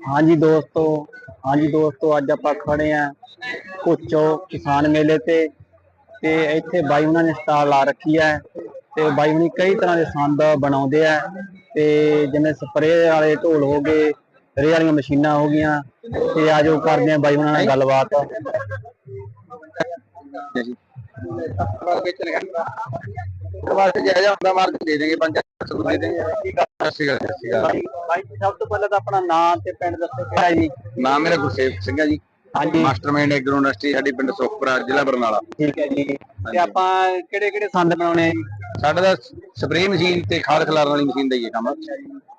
ਹਾਂਜੀ ਦੋਸਤੋ ਹਾਂਜੀ ਦੋਸਤੋ, ਅੱਜ ਆਪਾਂ ਖੜੇ ਆ ਕੋਚੋ ਕਿਸਾਨ ਮੇਲੇ ਤੇ। ਤੇ ਇੱਥੇ ਬਾਈ ਉਹਨਾਂ ਨੇ ਸਟਾਲ ਲਾ ਰੱਖੀ ਹੈ ਤੇ ਬਾਈ ਹੁਣੀ ਕਈ ਤਰ੍ਹਾਂ ਦੇ ਸੰਦ ਬਣਾਉਂਦੇ ਆ। ਤੇ ਜਿਵੇਂ ਸਪਰੇਅ ਵਾਲੇ ਢੋਲ ਹੋ ਗਏ ਰੇ ਵਾਲੀਆਂ ਮਸ਼ੀਨਾਂ ਹੋ ਗਈਆਂ, ਤੇ ਆਜੋ ਕਰਦੇ ਆ ਬਾਈ ਉਹਨਾਂ ਨਾਲ ਗੱਲਬਾਤ। ਬਸ ਜਾਇਜ਼ਾ ਹੁੰਦਾ ਮਾਰਕ ਦੇ ਦੇਂਗੇ 500 ਸਤਿ ਸ਼੍ਰੀ ਅਕਾਲ ਸਤਿ ਸ਼੍ਰੀ ਅਕਾਲ। ਜੀ, ਸਭ ਤੋਂ ਪਹਿਲਾਂ ਤਾਂ ਆਪਣਾ ਨਾਮ ਤੇ ਪਿੰਡ ਦੱਸੋ ਕਿਹੜਾ ਜੀ? ਨਾਮ ਮੇਰਾ ਗੁਰਸੇਵ ਸਿੰਘ ਹੈ ਜੀ। ਹਾਂਜੀ। ਮਾਸਟਰਮਾਈਂਡ ਐਗਰੋ ਇੰਡਸਟਰੀ ਸਾਡੀ ਪਿੰਡ ਸੁਖਪੁਰਾ ਜ਼ਿਲ੍ਹਾ ਬਰਨਾਲਾ। ਠੀਕ ਹੈ ਜੀ। ਤੇ ਆਪਾਂ ਕਿਹੜੇ ਕਿਹੜੇ ਸੰਦ ਬਣਾਉਣੇ ਆ ਜੀ? ਸਾਡਾ ਦਾ ਸਪਰੇਅ ਮਸ਼ੀਨ ਤੇ ਖਾਦ ਖਿਲਾਰਨ ਵਾਲੀ ਮਸ਼ੀਨ ਦਾ ਹੀ ਕੰਮ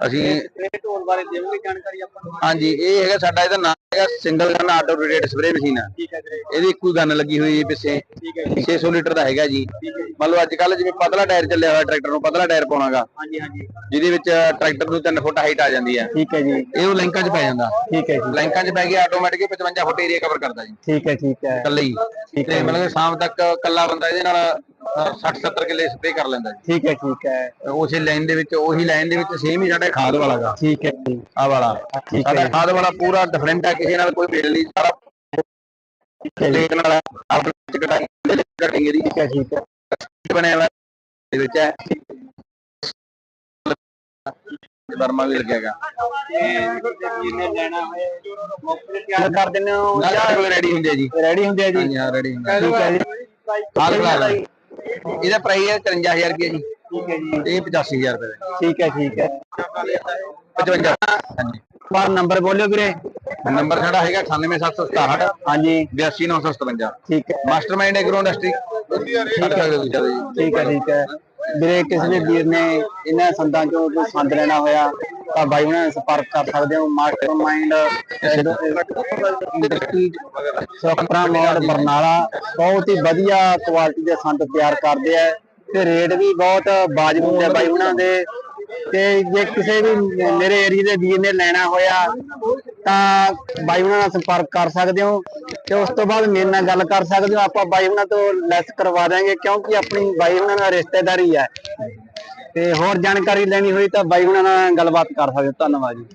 ਅਸੀਂ ਸਪਰੇਅ ਢੋਲ ਬਾਰੇ ਦਿਓਗੇ ਜਾਣਕਾਰੀ ਆਪਾਂ ਨੂੰ? ਹਾਂਜੀ ਇਹ ਹੈਗਾ ਸਾਡਾ ਇਹਦਾ ਨਾਮ ਹੈਗਾ single gun auto rotate spray machine ਜੀ। ਇਹਦੀ ਇੱਕੋ ਗਨ ਲੱਗੀ ਹੋਈ ਹੈ ਪਿੱਛੇ। ਠੀਕ ਹੈ ਜੀ। 600 ਲੀਟਰ ਦਾ ਹੈਗਾ ਜੀ। ਮੰਨ ਲਓ ਅੱਜ ਕੱਲ ਜਿਵੇਂ ਪਤਲਾ ਟਾਇਰ ਚੱਲਿਆ ਹੋਇਆ ਟਰੈਕਟਰ ਨੂੰ ਪਤਲਾ ਟਾਇਰ ਪਾਉਣਾਗਾ। ਹਾਂਜੀ ਹਾਂਜੀ। ਜਿਹਦੇ ਵਿੱਚ ਟਰੈਕਟਰ ਨੂੰ 3 ਫੁੱਟ ਹਾਈਟ ਆ ਜਾਂਦੀ ਹੈ ਠੀਕ ਹੈ ਜੀ। ਇਹ ਉਹ ਲਿੰਕਾਂ 'ਚ ਪੈ ਜਾਂਦਾ। ਠੀਕ ਹੈ ਜੀ। ਲਾਈਕਾਂ 'ਚ ਪੈ ਗਿਆ ਆਟੋਮੈਟਿਕ 55 ਫੁੱਟ ਏਰੀਆ ਕਵਰ ਕਰਦਾ ਜੀ। ਠੀਕ ਹੈ ਠੀਕ ਹੈ। ਇਕੱਲੇ ਹੀ। ਠੀਕ ਤੇ ਹੈ ਮਤਲਬ ਸ਼ਾਮ ਤੱਕ ਇਕੱਲਾ ਬੰਦਾ ਇਹਦੇ ਨਾਲ 60 70 ਕਿੱਲੇ ਸਪਰੇ ਕਰ ਲੈਂਦਾ ਜੀ। ਠੀਕ ਹੈ ਠੀਕ ਹੈ। ਉਸੇ ਲਾਈਨ ਦੇ ਵਿੱਚ ਉਹੀ ਲਾਈਨ ਦੇ ਵਿੱਚ ਸੇਮ ਹੀ ਸਾਡਾ ਖਾਦ ਵਾਲਾ ਗਾ। ਠੀਕ ਹੈ ਜੀ। ਆ ਵਾਲਾ। ਠੀਕ ਸਾਡਾ ਖਾਦ ਵਾਲਾ ਪੂਰਾ ਡਿਫਰੈਂਟ ਹੈ ਕਿਸੇ ਨਾਲ ਕੋਈ ਮੇਲ ਨਹੀਂ। ਸਾਰਾ ਲੇਕ ਨਾਲ ਆਪਣੇ ਚ ਕਟਾਈ ਦੀ ਠੀਕ ਹੈ ਠੀਕ ਹੈ। ਬਣਿਆ ਹੋਇਆ ਦੇ ਵਿੱਚ ਹੈ। ਬਰਮਾ ਵੀ ਲੱਗਿਆਗਾ ਜਿਹਨੇ ਲੈਣਾ ਹੋਏ ਤਿਆਰ ਕਰ ਦਿੰਦੇ ਹੋ ਜਾਂ ਰੈਡੀ ਹੁੰਦੇ ਆ ਜੀ। ਰੈਡੀ ਹੁੰਦੇ ਆ ਜੀ। ਹਾਂ ਰੈਡੀ ਹੁੰਦੇ ਆ। ਠੀਕ ਹੈ ਜੀ। ਖਿਲਾ ਜੀ। ਇਹਦਾ ਪ੍ਰਾਈਸ ਹੈ 53000 ਰੁਪਏ ਜੀ। ਠੀਕ ਹੈ ਜੀ। ਇਹ 85000 ਰੁਪਏ ਦਾ ਠੀਕ ਹੈ ਠੀਕ ਹੈ। 55 ਹਾਂਜੀ। ਬਾਰ ਨੰਬਰ ਬੋਲਿਓ ਵੀਰੇ। ਨੰਬਰ ਸਾਡਾ ਹੈਗਾ 98767 ਹਾਂਜੀ। 82957 ਠੀਕ ਹੈ। Mastermind agro industry. ਠੀਕ ਹੈ ਠੀਕ ਹੈ ਠੀਕ ਹੈ ਵੀਰੇ ਕਿਸੇ ਵੀ ਵੀਰ ਨੇ ਇਹਨਾਂ ਸੰਦਾਂ ਚੋਂ ਸੰਦ ਲੈਣਾ ਹੋਇਆ। ਤਾਂ ਬਾਈ ਉਹਨਾਂ ਨਾਲ ਸੰਪਰਕ ਕਰ ਸਕਦੇ ਹੋ ਮਾਸਟਰਮਾਈਂਡ ਇੰਡਸਟਰੀ ਸੁਖਪਰਾ ਮੋੜ ਬਰਨਾਲਾ ਬਹੁਤ ਹੀ ਵਧੀਆ ਕੁਆਲਿਟੀ ਦੇ ਸੰਦ ਤਿਆਰ ਕਰਦੇ ਆ ਤੇ ਰੇਟ ਵੀ ਬਹੁਤ ਵਾਜਬ ਹੁੰਦੇ ਬਾਈ ਉਹਨਾਂ ਦੇ। ਤੇ ਜੇ ਕਿਸੇ ਵੀ ਮੇਰੇ ਏਰੀਆ ਦੇ ਵੀਰ ਨੇ ਲੈਣਾ ਹੋਇਆ, ਤਾਂ ਬਾਈ ਉਹਨਾਂ ਨਾਲ ਸੰਪਰਕ ਕਰ ਸਕਦੇ ਹੋ ਤੇ ਉਸ ਤੋਂ ਬਾਅਦ ਮੇਰੇ ਨਾਲ ਗੱਲ ਕਰ ਸਕਦੇ ਹੋ। ਆਪਾਂ ਬਾਈ ਉਹਨਾਂ ਤੋਂ ਲੈਸ ਕਰਵਾ ਦਾਂਗੇ ਕਿਉਂਕਿ ਆਪਣੀ ਬਾਈ ਉਹਨਾਂ ਨਾਲ ਰਿਸ਼ਤੇਦਾਰੀ ਹੈ। ਤੇ ਹੋਰ ਜਾਣਕਾਰੀ ਲੈਣੀ ਹੋਈ ਤਾਂ ਬਾਈ ਉਹਨਾਂ ਨਾਲ ਗੱਲਬਾਤ ਕਰ ਸਕਦੇ ਹੋ। ਧੰਨਵਾਦ ਜੀ।